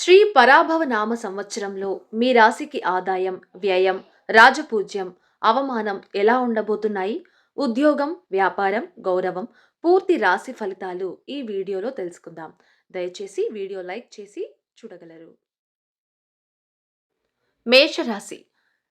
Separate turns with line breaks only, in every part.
శ్రీ పరాభవ నామ సంవత్సరంలో మీ రాశికి ఆదాయం వ్యయం రాజపూజ్యం అవమానం ఎలా ఉండబోతున్నాయి? ఉద్యోగం వ్యాపారం గౌరవం పూర్తి రాశి ఫలితాలు ఈ వీడియోలో తెలుసుకుందాం. దయచేసి వీడియో లైక్ చేసి చూడగలరు. మేషరాశి.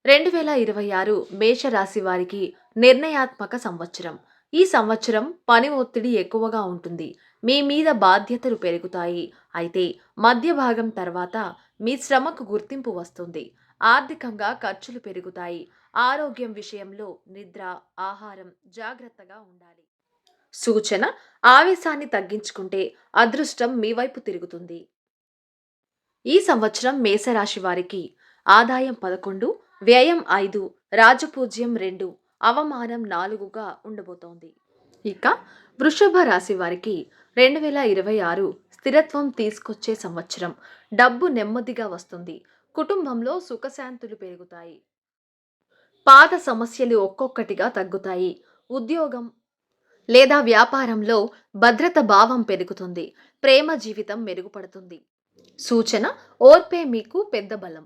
రెండు వేల ఇరవై ఆరు మేషరాశి వారికి నిర్ణయాత్మక సంవత్సరం. ఈ సంవత్సరం పని ఒత్తిడి ఎక్కువగా ఉంటుంది. మీ మీద బాధ్యతలు పెరుగుతాయి. అయితే మధ్య భాగం తర్వాత మీ శ్రమకు గుర్తింపు వస్తుంది. ఆర్థికంగా ఖర్చులు పెరుగుతాయి. ఆరోగ్యం విషయంలో నిద్ర ఆహారం జాగ్రత్తగా ఉండాలి. సూచన ఆవేశాన్ని తగ్గించుకుంటే అదృష్టం మీ వైపు తిరుగుతుంది. ఈ సంవత్సరం మేషరాశి వారికి ఆదాయం పదకొండు వ్యయం ఐదు రాజపూజ్యం రెండు అవమానం నాలుగుగా ఉండబోతోంది. ఇక వృషభ రాశి వారికి రెండు వేల ఇరవై ఆరు స్థిరత్వం తీసుకొచ్చే సంవత్సరం డబ్బు నెమ్మదిగా వస్తుంది. కుటుంబంలో సుఖశాంతులు పెరుగుతాయి. పాత సమస్యలు ఒక్కొక్కటిగా తగ్గుతాయి. ఉద్యోగం లేదా వ్యాపారంలో భద్రత భావం పెరుగుతుంది. ప్రేమ జీవితం మెరుగుపడుతుంది. సూచన ఓర్పే మీకు పెద్ద బలం.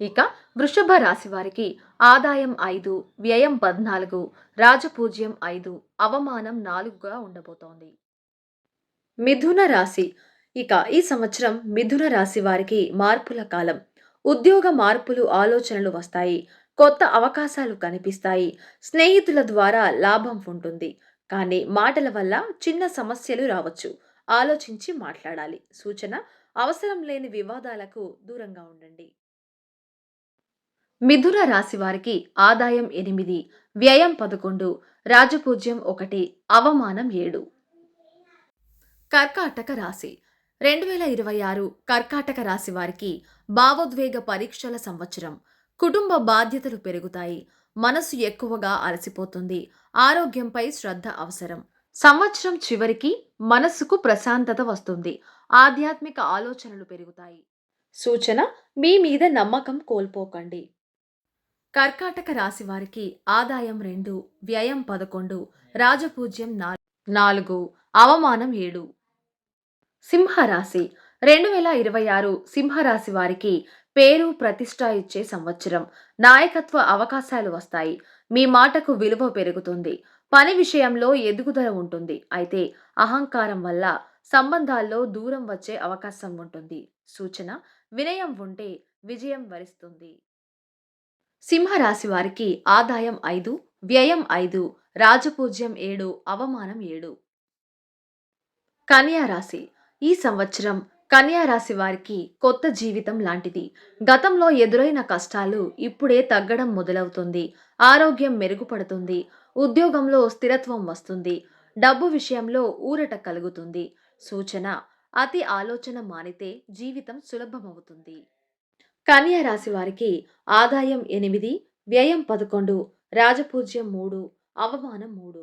ఇక వృషభ రాశి వారికి ఆదాయం ఐదు వ్యయం పద్నాలుగు రాజపూజ్యం ఐదు అవమానం నాలుగుగా ఉండబోతోంది. మిథున రాశి. ఇక ఈ సంవత్సరం మిథున రాశి వారికి మార్పుల కాలం. ఉద్యోగ మార్పులు ఆలోచనలు వస్తాయి. కొత్త అవకాశాలు కనిపిస్తాయి. స్నేహితుల ద్వారా లాభం ఉంటుంది. కానీ మాటల వల్ల చిన్న సమస్యలు రావచ్చు. ఆలోచించి మాట్లాడాలి. సూచన అవసరం లేని వివాదాలకు దూరంగా ఉండండి. మిథున రాశి వారికి ఆదాయం ఎనిమిది వ్యయం పదకొండు రాజపూజ్యం ఒకటి అవమానం ఏడు. కర్కాటక రాశి. రెండు వేల ఇరవై ఆరు కర్కాటక రాశి వారికి భావోద్వేగ పరీక్షల సంవత్సరం. కుటుంబ బాధ్యతలు పెరుగుతాయి. మనసు ఎక్కువగా అలసిపోతుంది. ఆరోగ్యంపై శ్రద్ధ అవసరం. సంవత్సరం చివరికి మనస్సుకు ప్రశాంతత వస్తుంది. ఆధ్యాత్మిక ఆలోచనలు పెరుగుతాయి. సూచన మీ మీద నమ్మకం కోల్పోకండి. కర్కాటక రాశి వారికి ఆదాయం రెండు వ్యయం పదకొండు రాజపూజ్యం నాలుగు. నాలుగు అవమానం ఏడు. సింహరాశి. రెండు వేల ఇరవై ఆరు సింహరాశి వారికి పేరు ప్రతిష్ట ఇచ్చే సంవత్సరం. నాయకత్వ అవకాశాలు వస్తాయి. మీ మాటకు విలువ పెరుగుతుంది. పని విషయంలో ఎదుగుదల ఉంటుంది. అయితే అహంకారం వల్ల సంబంధాల్లో దూరం వచ్చే అవకాశం ఉంటుంది. సూచన వినయం ఉంటే విజయం వరిస్తుంది. సింహరాశి వారికి ఆదాయం ఐదు వ్యయం ఐదు రాజపూజ్యం ఏడు అవమానం ఏడు. కన్యా రాశి. ఈ సంవత్సరం కన్యారాశి వారికి కొత్త జీవితం లాంటిది. గతంలో ఎదురైన కష్టాలు ఇప్పుడే తగ్గడం మొదలవుతుంది. ఆరోగ్యం మెరుగుపడుతుంది. ఉద్యోగంలో స్థిరత్వం వస్తుంది. డబ్బు విషయంలో ఊరట కలుగుతుంది. సూచన అతి ఆలోచన మానితే జీవితం సులభమవుతుంది. కన్యా రాశి వారికి ఆదాయం ఎనిమిది వ్యయం పదకొండు రాజపూజ్యం మూడు అవమానం మూడు.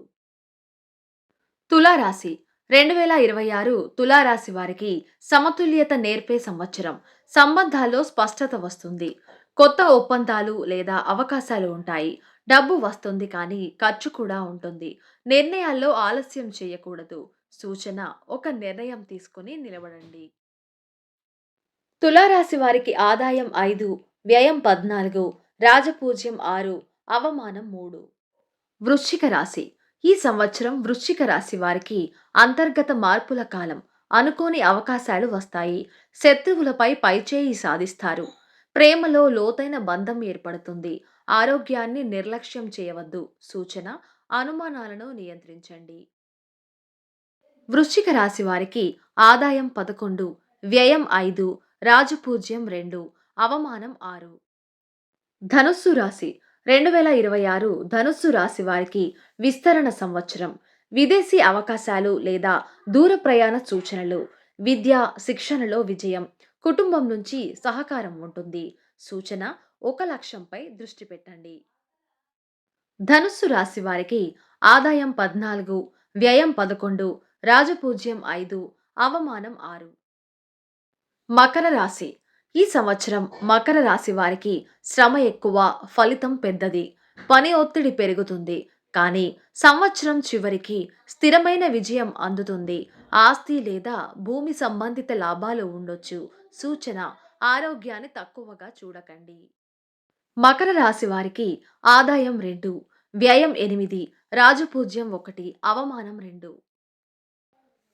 తులారాశి రెండు వేల ఇరవై ఆరు తులారాశి వారికి సమతుల్యత నేర్పే సంవత్సరం. సంబంధాల్లో స్పష్టత వస్తుంది. కొత్త ఒప్పందాలు లేదా అవకాశాలు ఉంటాయి. డబ్బు వస్తుంది కానీ ఖర్చు కూడా ఉంటుంది. నిర్ణయాల్లో ఆలస్యం చేయకూడదు. సూచన ఒక నిర్ణయం తీసుకుని నిలబడండి. తులారాశి వారికి ఆదాయం ఐదు వ్యయం పద్నాలుగు రాజపూజ్యం ఆరు అవమానం మూడు. వృశ్చిక రాశి. ఈ సంవత్సరం వృశ్చిక రాశి వారికి అంతర్గత మార్పుల కాలం అనుకోని అవకాశాలు వస్తాయి. శత్రువులపై పైచేయి సాధిస్తారు. ప్రేమలో లోతైన బంధం ఏర్పడుతుంది. ఆరోగ్యాన్ని నిర్లక్ష్యం చేయవద్దు. సూచన అనుమానాలను నియంత్రించండి. వృశ్చిక రాశి వారికి ఆదాయం పదకొండు వ్యయం ఐదు రాజపూజ్యం రెండు అవమానం ఆరు. ధనుస్సు రాశి రెండు వేల ఇరవై ఆరు ధనుస్సు రాశి వారికి విస్తరణ సంవత్సరం. విదేశీ అవకాశాలు లేదా దూర ప్రయాణ సూచనలు విద్య శిక్షణలో విజయం కుటుంబం నుంచి సహకారం ఉంటుంది. సూచన ఒక లక్ష్యంపై దృష్టి పెట్టండి. ధనుస్సు రాశి వారికి ఆదాయం పద్నాలుగు వ్యయం పదకొండు రాజపూజ్యం ఐదు అవమానం ఆరు. మకర రాశి. ఈ సంవత్సరం మకర రాశి వారికి శ్రమ ఎక్కువ ఫలితం పెద్దది. పని ఒత్తిడి పెరుగుతుంది. కానీ సంవత్సరం చివరికి స్థిరమైన విజయం అందుతుంది. ఆస్తి లేదా భూమి సంబంధిత లాభాలు ఉండొచ్చు. సూచన ఆరోగ్యాన్ని తక్కువగా చూడకండి. మకర రాశి వారికి ఆదాయం రెండు వ్యయం ఎనిమిది రాజపూజ్యం ఒకటి అవమానం రెండు.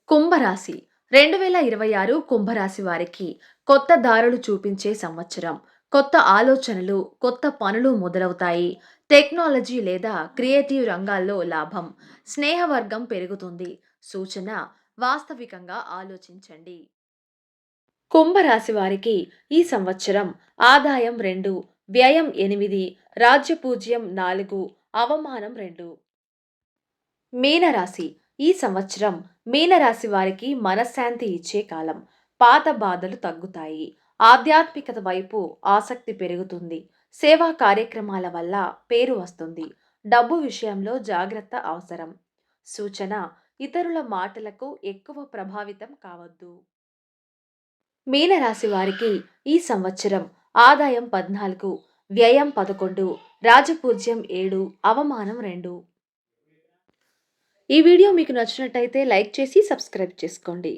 కుంభరాశి. రెండు వేల ఇరవై ఆరు కుంభరాశి వారికి కొత్త దారులు చూపించే సంవత్సరం. కొత్త ఆలోచనలు కొత్త పనులు మొదలవుతాయి. టెక్నాలజీ లేదా క్రియేటివ్ రంగాల్లో లాభం స్నేహవర్గం పెరుగుతుంది. సూచన వాస్తవికంగా ఆలోచించండి. కుంభరాశి వారికి ఈ సంవత్సరం ఆదాయం రెండు వ్యయం ఎనిమిది రాజ్యపూజ్యం నాలుగు అవమానం రెండు. మీనరాశి ఈ సంవత్సరం మీనరాశి వారికి మనశ్శాంతి ఇచ్చే కాలం. పాత బాధలు తగ్గుతాయి. ఆధ్యాత్మికత వైపు ఆసక్తి పెరుగుతుంది. సేవా కార్యక్రమాల వల్ల పేరు వస్తుంది. డబ్బు విషయంలో జాగ్రత్త అవసరం. సూచన ఇతరుల మాటలకు ఎక్కువ ప్రభావితం కావద్దు. మీనరాశి వారికి ఈ సంవత్సరం ఆదాయం పద్నాలుగు వ్యయం పదకొండు రాజపూజ్యం ఏడు అవమానం రెండు. ఈ వీడియో మీకు నచ్చినట్టయితే లైక్ చేసి సబ్స్క్రైబ్ చేసుకోండి.